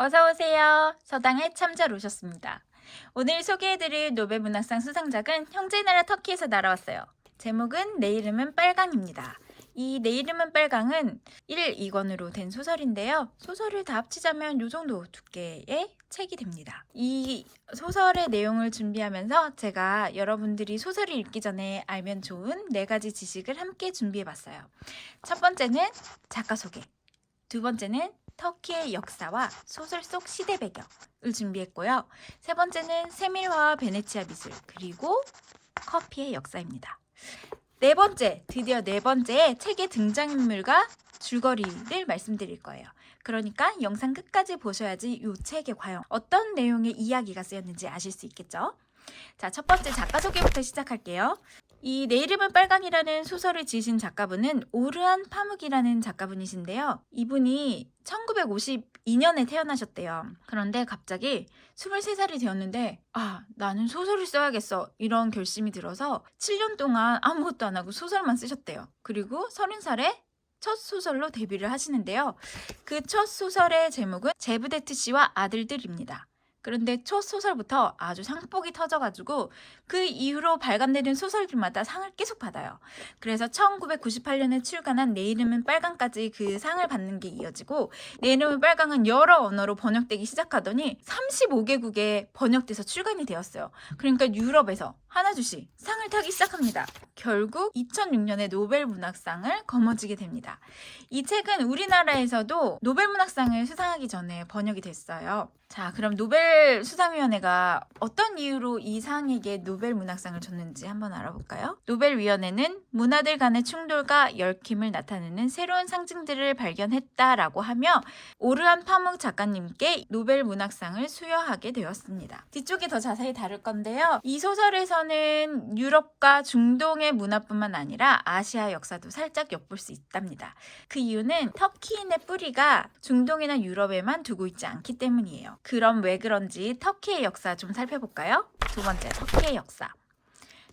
어서 오세요. 서당에 참잘 오셨습니다. 오늘 소개해드릴 노벨 문학상 수상작은 형제나라 터키에서 날아왔어요. 제목은 내 이름은 빨강입니다. 이 내 이름은 빨강은 1, 2권으로 된 소설인데요. 소설을 다 합치자면 요 정도 두께의 책이 됩니다. 이 소설의 내용을 준비하면서 제가 여러분들이 소설을 읽기 전에 알면 좋은 네 가지 지식을 함께 준비해봤어요. 첫 번째는 작가 소개. 두 번째는 터키의 역사와 소설 속 시대 배경을 준비했고요. 세 번째는 세밀화와 베네치아 미술, 그리고 커피의 역사입니다. 네 번째, 드디어 네 번째 책의 등장인물과 줄거리를 말씀드릴 거예요. 그러니까 영상 끝까지 보셔야지 이 책에 과연 어떤 내용의 이야기가 쓰였는지 아실 수 있겠죠? 자, 첫 번째 작가 소개부터 시작할게요. 이 내 이름은 빨강이라는 소설을 지으신 작가분은 오르한 파묵이라는 작가분이신데요. 이분이 1952년에 태어나셨대요. 그런데 갑자기 23살이 되었는데 아 나는 소설을 써야겠어 이런 결심이 들어서 7년 동안 아무것도 안 하고 소설만 쓰셨대요. 그리고 30살에 첫 소설로 데뷔를 하시는데요. 그 첫 소설의 제목은 제브데트 씨와 아들들입니다. 그런데 첫 소설부터 아주 상복이 터져가지고 그 이후로 발간되는 소설들마다 상을 계속 받아요. 그래서 1998년에 출간한 내 이름은 빨강까지 그 상을 받는 게 이어지고 내 이름은 빨강은 여러 언어로 번역되기 시작하더니 35개국에 번역돼서 출간이 되었어요. 그러니까 유럽에서 하나둘씩 상을 타기 시작합니다. 결국 2006년에 노벨 문학상을 거머쥐게 됩니다. 이 책은 우리나라에서도 노벨 문학상을 수상하기 전에 번역이 됐어요. 자, 그럼 노벨 수상위원회가 어떤 이유로 이 상에게 노벨 문학상을 줬는지 한번 알아볼까요? 노벨위원회는 문화들 간의 충돌과 얽힘을 나타내는 새로운 상징들을 발견했다라고 하며 오르한 파묵 작가님께 노벨 문학상을 수여하게 되었습니다. 뒤쪽에 더 자세히 다룰 건데요. 이 소설에서는 유럽과 중동의 문화뿐만 아니라 아시아 역사도 살짝 엿볼 수 있답니다. 그 이유는 터키인의 뿌리가 중동이나 유럽에만 두고 있지 않기 때문이에요. 그럼 왜 그런지 터키의 역사 좀 살펴볼까요? 두 번째, 터키의 역사.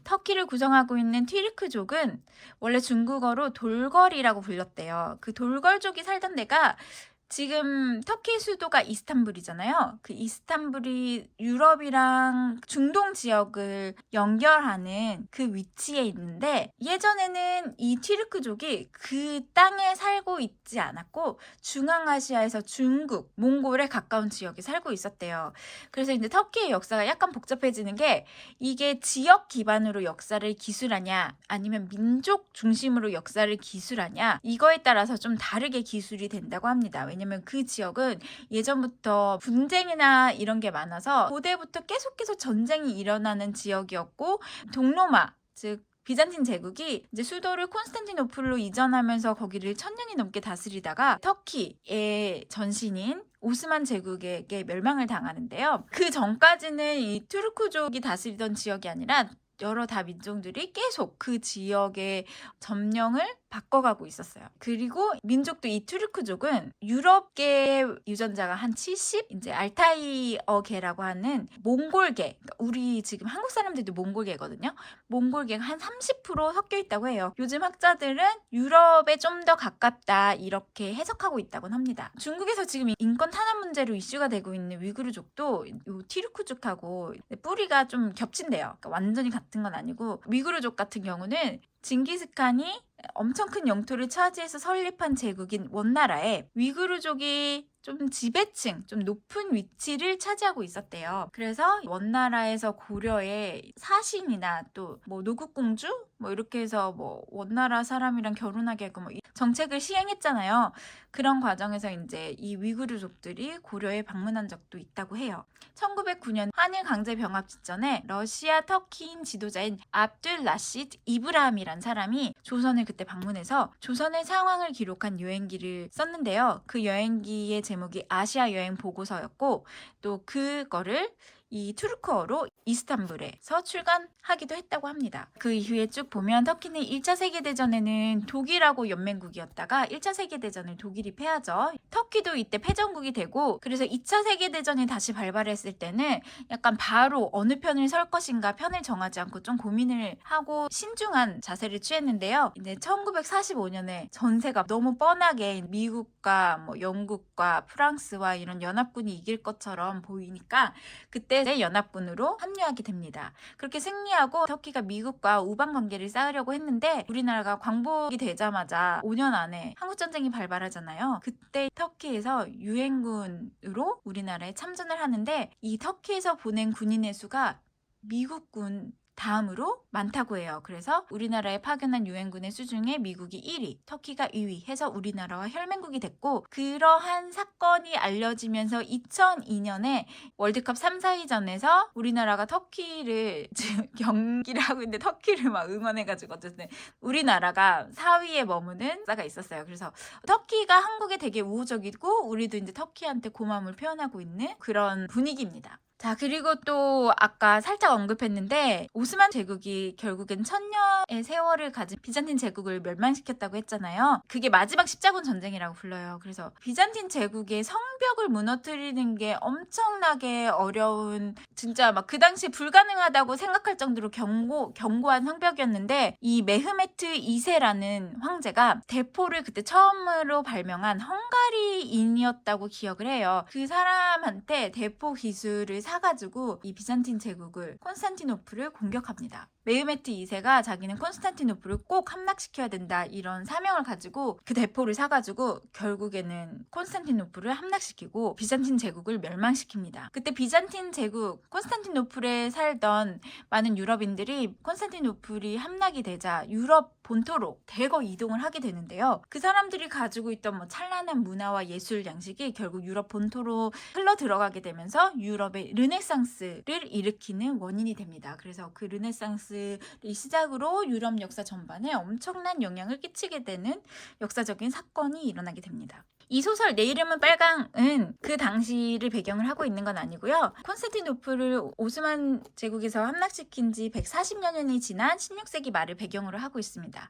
터키를 구성하고 있는 튀르크족은 원래 중국어로 돌걸이라고 불렸대요. 그 돌걸족이 살던 데가 지금 터키 수도가 이스탄불이잖아요. 그 이스탄불이 유럽이랑 중동 지역을 연결하는 그 위치에 있는데 예전에는 이 튀르크족이 그 땅에 살고 있지 않았고 중앙아시아에서 중국, 몽골에 가까운 지역에 살고 있었대요. 그래서 이제 터키의 역사가 약간 복잡해지는 게 이게 지역 기반으로 역사를 기술하냐 아니면 민족 중심으로 역사를 기술하냐 이거에 따라서 좀 다르게 기술이 된다고 합니다. 왜냐면 그 지역은 예전부터 분쟁이나 이런 게 많아서 고대부터 계속 계속 전쟁이 일어나는 지역이었고 동로마 즉 비잔틴 제국이 이제 수도를 콘스탄티노플로 이전하면서 거기를 천 년이 넘게 다스리다가 터키의 전신인 오스만 제국에게 멸망을 당하는데요. 그 전까지는 이 투르크족이 다스리던 지역이 아니라 여러 다 민족들이 계속 그 지역의 점령을 바꿔가고 있었어요. 그리고 민족도 이 투르크족은 유럽계 유전자가 한 70, 이제 알타이어계라고 하는 몽골계, 그러니까 우리 지금 한국 사람들도 몽골계거든요. 몽골계가 한 30% 섞여 있다고 해요. 요즘 학자들은 유럽에 좀 더 가깝다 이렇게 해석하고 있다고 합니다. 중국에서 지금 인권 탄압 문제로 이슈가 되고 있는 위구르족도 요 티르크족하고 뿌리가 좀 겹친대요. 그러니까 완전히 같은 건 아니고 위구르족 같은 경우는 징기스칸이 엄청 큰 영토를 차지해서 설립한 제국인 원나라에 위구르족이 좀 지배층, 좀 높은 위치를 차지하고 있었대요. 그래서 원나라에서 고려의 사신이나 또 뭐 노국공주 뭐 이렇게 해서 뭐 원나라 사람이랑 결혼하게 하고 뭐 정책을 시행했잖아요. 그런 과정에서 이제 이 위구르족들이 고려에 방문한 적도 있다고 해요. 1909년 한일 강제 병합 직전에 러시아 터키인 지도자인 압둘 라시드 이브라함이란 사람이 조선을 그때 방문해서 조선의 상황을 기록한 여행기를 썼는데요. 그 여행기의 제목이 아시아 여행 보고서였고 또 그거를 이 투르크어로 이스탄불에서 출간하기도 했다고 합니다. 그 이후에 쭉 보면 터키는 1차 세계대전에는 독일하고 연맹국이었다가 1차 세계대전을 독일이 패하죠. 터키도 이때 패전국이 되고 그래서 2차 세계대전이 다시 발발했을 때는 약간 바로 어느 편을 설 것인가 편을 정하지 않고 좀 고민을 하고 신중한 자세를 취했는데요. 이제 1945년에 전세가 너무 뻔하게 미국과 뭐 영국과 프랑스와 이런 연합군이 이길 것처럼 보이니까 그때 연합군으로 합류하게 됩니다. 그렇게 승리하고 터키가 미국과 우방 관계를 쌓으려고 했는데 우리나라가 광복이 되자마자 5년 안에 한국 전쟁이 발발하잖아요. 그때 터키에서 유엔군으로 우리나라에 참전을 하는데 이 터키에서 보낸 군인의 수가 미국군 다음으로 많다고 해요. 그래서 우리나라에 파견한 유엔군의 수 중에 미국이 1위, 터키가 2위 해서 우리나라와 혈맹국이 됐고 그러한 사건이 알려지면서 2002년에 월드컵 3, 4위전에서 우리나라가 터키를 지금 경기를 하고 있는데 터키를 막 응원해가지고 어쨌든 우리나라가 4위에 머무는 사가 있었어요. 그래서 터키가 한국에 되게 우호적이고 우리도 이제 터키한테 고마움을 표현하고 있는 그런 분위기입니다. 자, 그리고 또 아까 살짝 언급했는데 오스만 제국이 결국엔 천년의 세월을 가진 비잔틴 제국을 멸망시켰다고 했잖아요. 그게 마지막 십자군 전쟁이라고 불러요. 그래서 비잔틴 제국의 성벽을 무너뜨리는 게 엄청나게 어려운 진짜 막 그 당시 불가능하다고 생각할 정도로 경고 견고한 성벽이었는데 이 메흐메트 2세라는 황제가 대포를 그때 처음으로 발명한 헝가리인이었다고 기억을 해요. 그 사람한테 대포 기술을 사 가지고 이 비잔틴 제국을 콘스탄티노플을 공격합니다. 메흐메트 2세가 자기는 콘스탄티노플을 꼭 함락시켜야 된다 이런 사명을 가지고 그 대포를 사가지고 결국에는 콘스탄티노플을 함락시키고 비잔틴 제국을 멸망시킵니다. 그때 비잔틴 제국 콘스탄티노플에 살던 많은 유럽인들이 콘스탄티노플이 함락이 되자 유럽 본토로 대거 이동을 하게 되는데요. 그 사람들이 가지고 있던 뭐 찬란한 문화와 예술 양식이 결국 유럽 본토로 흘러 들어가게 되면서 유럽의 르네상스를 일으키는 원인이 됩니다. 그래서 그 르네상스 를 시작으로 유럽 역사 전반에 엄청난 영향을 끼치게 되는 역사적인 사건이 일어나게 됩니다. 이 소설 내 이름은 빨강은 그 당시를 배경을 하고 있는 건 아니고요. 콘스탄티노플을 오스만 제국에서 함락시킨 지 140년이 지난 16세기 말을 배경으로 하고 있습니다.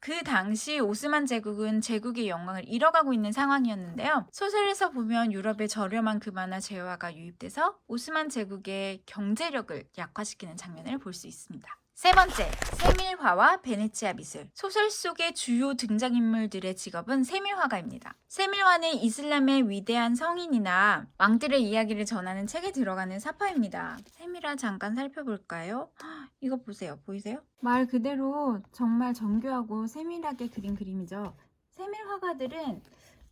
그 당시 오스만 제국은 제국의 영광을 잃어가고 있는 상황이었는데요. 소설에서 보면 유럽의 저렴한 금화나 재화가 유입돼서 오스만 제국의 경제력을 약화시키는 장면을 볼 수 있습니다. 세 번째, 세밀화와 베네치아 미술. 소설 속의 주요 등장인물들의 직업은 세밀화가입니다. 세밀화는 이슬람의 위대한 성인이나 왕들의 이야기를 전하는 책에 들어가는 사파입니다. 세밀화 잠깐 살펴볼까요? 헉, 이거 보세요. 보이세요? 말 그대로 정말 정교하고 세밀하게 그린 그림이죠. 세밀 화가들은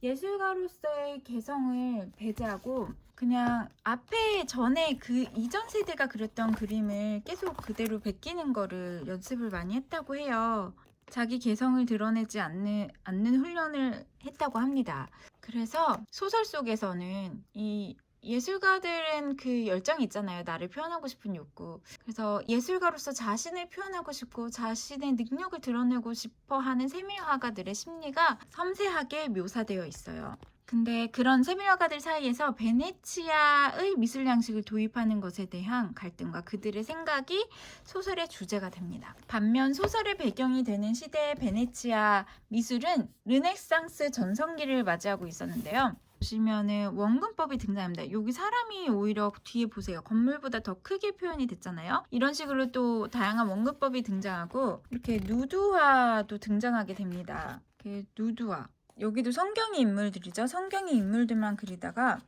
예술가로서의 개성을 배제하고 그냥 앞에 전에 그 이전 세대가 그렸던 그림을 계속 그대로 베끼는 거를 연습을 많이 했다고 해요. 자기 개성을 드러내지 않는, 않는 훈련을 했다고 합니다. 그래서 소설 속에서는 이 예술가들은 그 열정이 있잖아요. 나를 표현하고 싶은 욕구. 그래서 예술가로서 자신을 표현하고 싶고 자신의 능력을 드러내고 싶어 하는 세밀화가들의 심리가 섬세하게 묘사되어 있어요. 근데 그런 세밀화가들 사이에서 베네치아의 미술 양식을 도입하는 것에 대한 갈등과 그들의 생각이 소설의 주제가 됩니다. 반면 소설의 배경이 되는 시대의 베네치아 미술은 르네상스 전성기를 맞이하고 있었는데요. 보시면은 원근법이 등장합니다. 여기 사람이 오히려 뒤에 보세요. 건물보다 더 크게 표현이 됐잖아요. 이런 식으로 또 다양한 원근법이 등장하고 이렇게 누드화도 등장하게 됩니다. 이렇게 누드화. 여기도 성경의 인물들이죠. 성경의 인물들만 그리다가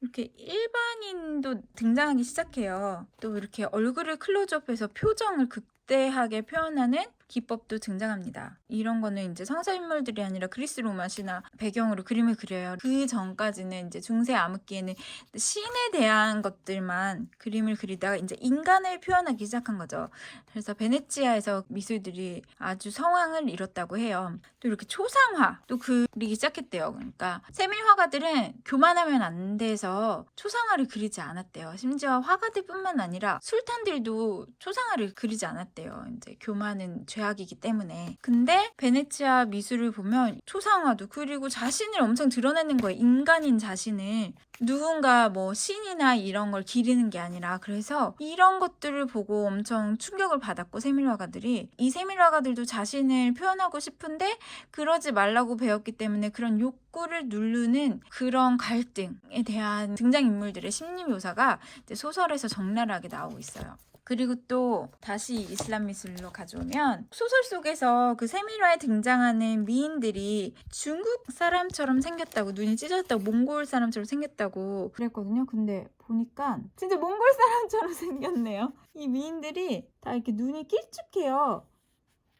이렇게 일반인도 등장하기 시작해요. 또 이렇게 얼굴을 클로즈업해서 표정을 극대하게 표현하는 기법도 등장합니다. 이런 거는 이제 성서 인물들이 아니라 그리스 로마 신화 배경으로 그림을 그려요. 그 전까지는 이제 중세 암흑기에는 신에 대한 것들만 그림을 그리다가 이제 인간을 표현하기 시작한 거죠. 그래서 베네치아에서 미술들이 아주 성황을 이뤘다고 해요. 또 이렇게 초상화 또 그리기 시작했대요. 그러니까 세밀 화가들은 교만하면 안 돼서 초상화를 그리지 않았대요. 심지어 화가들뿐만 아니라 술탄들도 초상화를 그리지 않았대요. 이제 교만은 죄 악이기 때문에. 근데 베네치아 미술을 보면 초상화도 그리고 자신을 엄청 드러내는 거예요. 인간인 자신을. 누군가 뭐 신이나 이런 걸 기리는 게 아니라 그래서 이런 것들을 보고 엄청 충격을 받았고 세밀화가들이 이 세밀화가들도 자신을 표현하고 싶은데 그러지 말라고 배웠기 때문에 그런 욕구를 누르는 그런 갈등에 대한 등장인물들의 심리 묘사가 소설에서 적나라하게 나오고 있어요. 그리고 또 다시 이슬람 미술로 가져오면 소설 속에서 그 세밀화에 등장하는 미인들이 중국 사람처럼 생겼다고 눈이 찢어졌다고 몽골 사람처럼 생겼다고 그랬거든요. 근데 보니까 진짜 몽골 사람처럼 생겼네요. 이 미인들이 다 이렇게 눈이 길쭉해요.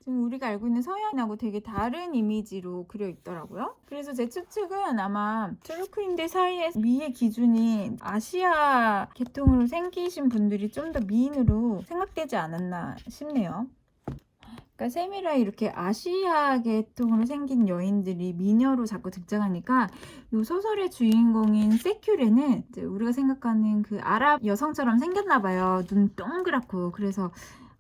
지금 우리가 알고 있는 서양인하고 되게 다른 이미지로 그려 있더라고요. 그래서 제 추측은 아마 투르크인들 사이에 미의 기준이 아시아 계통으로 생기신 분들이 좀 더 미인으로 생각되지 않았나 싶네요. 그러니까 세미라 이렇게 아시아 계통으로 생긴 여인들이 미녀로 자꾸 등장하니까 이 소설의 주인공인 세큐레는 우리가 생각하는 그 아랍 여성처럼 생겼나 봐요. 눈 동그랗고 그래서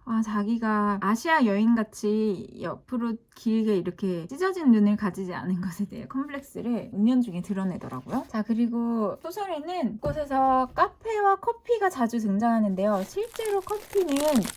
아, 자기가 아시아 여인같이 옆으로 길게 이렇게 찢어진 눈을 가지지 않은 것에 대해 컴플렉스를 은연중에 드러내더라고요. 자, 그리고 소설에는 곳에서 카페와 커피가 자주 등장하는데요. 실제로 커피는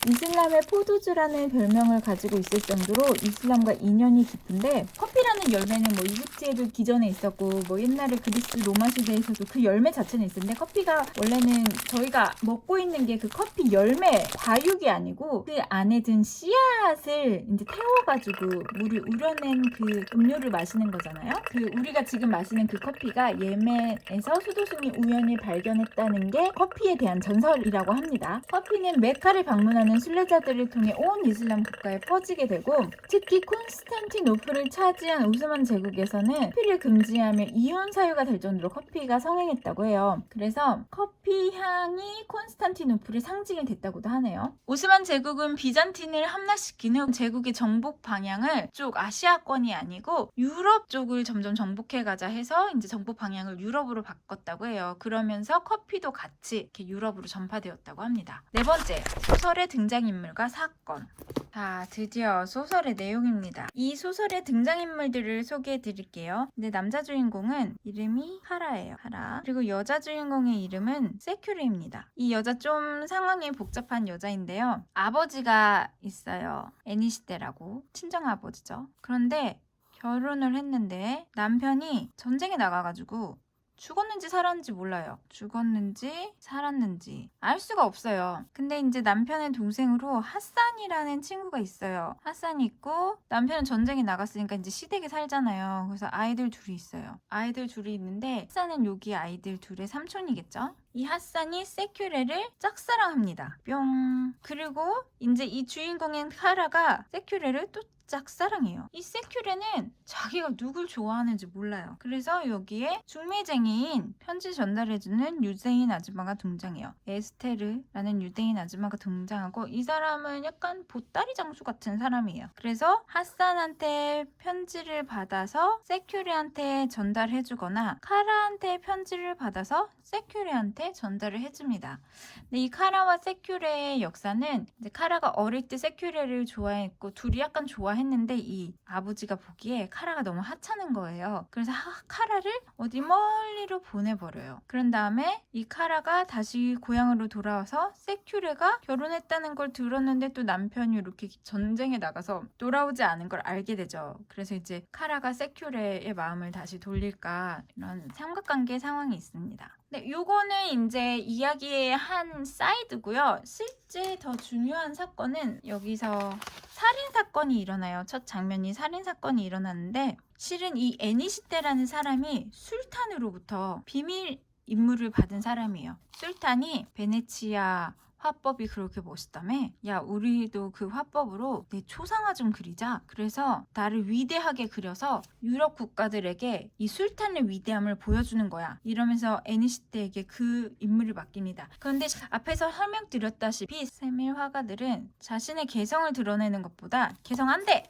이슬람의 포도주라는 별명을 가지고 있을 정도로 이슬람과 인연이 깊은데 커피라는 열매는 뭐 이집트에도 기존에 있었고 뭐 옛날에 그리스 로마 시대에서도 그 열매 자체는 있었는데 커피가 원래는 저희가 먹고 있는 게 그 커피 열매 과육이 아니고 그 안에 든 씨앗을 이제 태워가지고 물을 우려낸 그 음료를 마시는 거잖아요. 그 우리가 지금 마시는 그 커피가 예멘에서 수도승이 우연히 발견했다는 게 커피에 대한 전설이라고 합니다. 커피는 메카를 방문하는 순례자들을 통해 온 이슬람 국가에 퍼지게 되고 특히 콘스탄티노플을 차지한 오스만 제국에서는 커피를 금지하며 이혼 사유가 될 정도로 커피가 성행했다고 해요. 그래서 커피 향이 콘스탄티노플의 상징이 됐다고도 하네요. 오스만 제국 은 비잔틴을 함락시킨 후 제국의 정복 방향을 쪽 아시아권이 아니고 유럽 쪽을 점점 정복해 가자 해서 이제 정복 방향을 유럽으로 바꿨다고 해요. 그러면서 커피도 같이 이렇게 유럽으로 전파되었다고 합니다. 네 번째, 소설의 등장인물과 사건. 자, 드디어 소설의 내용입니다. 이 소설의 등장인물들을 소개해 드릴게요. 근데 남자 주인공은 이름이 하라예요. 하라. 그리고 여자 주인공의 이름은 세큐르입니다. 이 여자 좀 상황이 복잡한 여자인데요. 아버 지가 있어요. 애니시테라고. 친정 아버지죠. 그런데 결혼을 했는데 남편이 전쟁에 나가가지고 죽었는지 살았는지 몰라요. 죽었는지 살았는지 알 수가 없어요. 근데 이제 남편의 동생으로 핫산이라는 친구가 있어요. 핫산이 있고 남편은 전쟁에 나갔으니까 이제 시댁에 살잖아요. 그래서 아이들 둘이 있어요. 아이들 둘이 있는데 핫산은 여기 아이들 둘의 삼촌이겠죠? 이 핫산이 세큐레를 짝사랑합니다. 뿅. 그리고 이제 이 주인공인 카라가 세큐레를 또 짝사랑해요. 이 세큐레는 자기가 누굴 좋아하는지 몰라요. 그래서 여기에 중매쟁이인 편지 전달해주는 유대인 아줌마가 등장해요. 에스테르라는 유대인 아줌마가 등장하고 이 사람은 약간 보따리 장수 같은 사람이에요. 그래서 핫산한테 편지를 받아서 세큐레한테 전달해주거나 카라한테 편지를 받아서 세큐레한테 전달을 해줍니다. 근데 이 카라와 세큐레의 역사는 카라가 어릴 때 세큐레를 좋아했고 둘이 약간 좋아했는데 이 아버지가 보기에 카라가 너무 하찮은 거예요. 그래서 하- 카라를 어디 멀리로 보내버려요. 그런 다음에 이 카라가 다시 고향으로 돌아와서 세큐레가 결혼했다는 걸 들었는데 또 남편이 이렇게 전쟁에 나가서 돌아오지 않은 걸 알게 되죠. 그래서 이제 카라가 세큐레의 마음을 다시 돌릴까 이런 삼각관계 상황이 있습니다. 네, 요거는 이제 이야기의 한 사이드고요. 실제 더 중요한 사건은 여기서 살인 사건이 일어나요. 첫 장면이 살인 사건이 일어나는데 실은 이 애니시테라는 사람이 술탄으로부터 비밀 임무를 받은 사람이에요. 술탄이 베네치아 화법이 그렇게 멋있다며? 야, 우리도 그 화법으로 내 초상화 좀 그리자. 그래서 나를 위대하게 그려서 유럽 국가들에게 이 술탄의 위대함을 보여주는 거야. 이러면서 애니시테에게 그 임무를 맡깁니다. 그런데 앞에서 설명드렸다시피 세밀 화가들은 자신의 개성을 드러내는 것보다 개성 안 돼!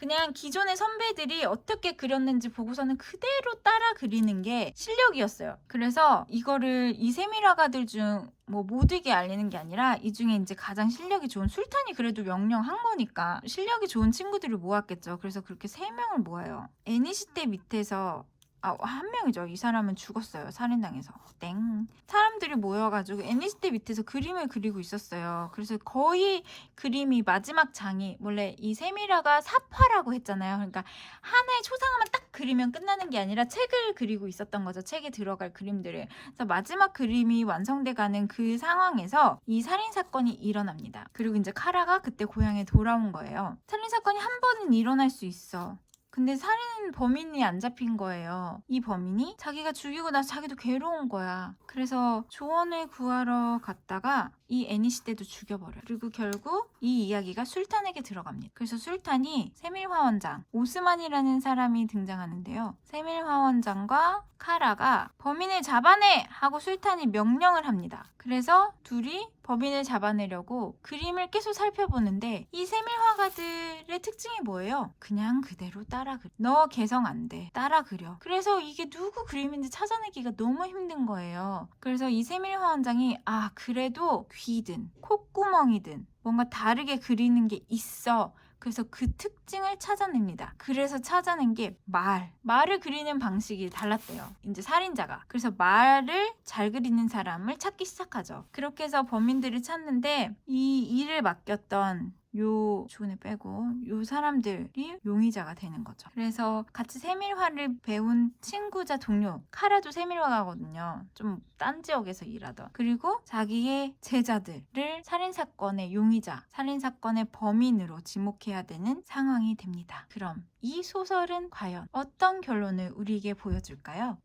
그냥 기존의 선배들이 어떻게 그렸는지 보고서는 그대로 따라 그리는 게 실력이었어요. 그래서 이거를 이세미라가들 중 뭐 모두에게 알리는 게 아니라 이 중에 이제 가장 실력이 좋은 술탄이 그래도 명령한 거니까 실력이 좋은 친구들을 모았겠죠. 그래서 그렇게 세 명을 모아요. 애니시 때 밑에서 아, 한 명이죠. 이 사람은 죽었어요. 살인당해서. 땡. 사람들이 모여가지고 애니시대 밑에서 그림을 그리고 있었어요. 그래서 거의 그림이 마지막 장이 원래 이 세미라가 사파라고 했잖아요. 그러니까 하나의 초상화만 딱 그리면 끝나는 게 아니라 책을 그리고 있었던 거죠. 책에 들어갈 그림들을. 그래서 마지막 그림이 완성돼 가는 그 상황에서 이 살인 사건이 일어납니다. 그리고 이제 카라가 그때 고향에 돌아온 거예요. 살인 사건이 한 번은 일어날 수 있어. 근데 살인 범인이 안 잡힌 거예요. 이 범인이 자기가 죽이고 나서 자기도 괴로운 거야. 그래서 조언을 구하러 갔다가 이 애니시 때도 죽여버려요. 그리고 결국 이 이야기가 술탄에게 들어갑니다. 그래서 술탄이 세밀화원장 오스만이라는 사람이 등장하는데요. 세밀화원장과 카라가 범인을 잡아내 하고 술탄이 명령을 합니다. 그래서 둘이 범인을 잡아내려고 그림을 계속 살펴보는데 이 세밀화가들의 특징이 뭐예요? 그냥 그대로 따라 그려. 너 개성 안 돼. 따라 그려. 그래서 이게 누구 그림인지 찾아내기가 너무 힘든 거예요. 그래서 이 세밀화 원장이 아 그래도 귀든 콧구멍이든 뭔가 다르게 그리는 게 있어. 그래서 그 특징을 찾아냅니다. 그래서 찾아낸 게 말. 말을 그리는 방식이 달랐대요. 이제 살인자가. 그래서 말을 잘 그리는 사람을 찾기 시작하죠. 그렇게 해서 범인들을 찾는데 이 일을 맡겼던 요 조네 빼고 요 사람들이 용의자가 되는 거죠. 그래서 같이 세밀화를 배운 친구자 동료 카라도 세밀화가거든요. 좀 딴 지역에서 일하던 그리고 자기의 제자들을 살인 사건의 용의자, 살인 사건의 범인으로 지목해야 되는 상황이 됩니다. 그럼 이 소설은 과연 어떤 결론을 우리에게 보여줄까요?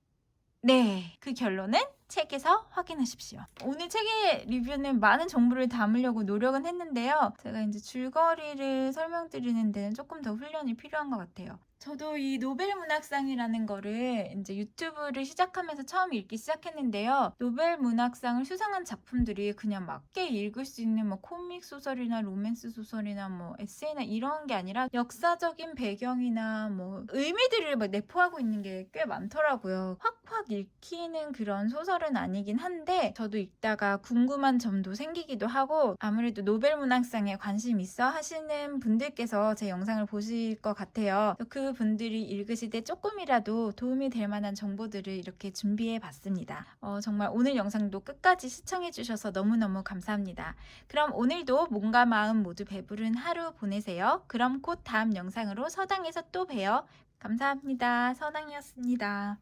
네, 그 결론은 책에서 확인하십시오. 오늘 책의 리뷰는 많은 정보를 담으려고 노력은 했는데요. 제가 이제 줄거리를 설명드리는 데는 조금 더 훈련이 필요한 것 같아요. 저도 이 노벨 문학상이라는 거를 이제 유튜브를 시작하면서 처음 읽기 시작했는데요. 노벨 문학상을 수상한 작품들이 그냥 맞게 읽을 수 있는 뭐 코믹 소설이나 로맨스 소설이나 뭐 에세이나 이런 게 아니라 역사적인 배경이나 뭐 의미들을 막 내포하고 있는 게 꽤 많더라고요. 확확 읽히는 그런 소설은 아니긴 한데 저도 읽다가 궁금한 점도 생기기도 하고 아무래도 노벨 문학상에 관심 있어 하시는 분들께서 제 영상을 보실 것 같아요. 그 분들이 읽으실 때 조금이라도 도움이 될 만한 정보들을 이렇게 준비해 봤습니다. 어, 정말 오늘 영상도 끝까지 시청해 주셔서 너무너무 감사합니다. 그럼 오늘도 몸과 마음 모두 배부른 하루 보내세요. 그럼 곧 다음 영상으로 서당에서 또 봬요. 감사합니다. 서당이었습니다.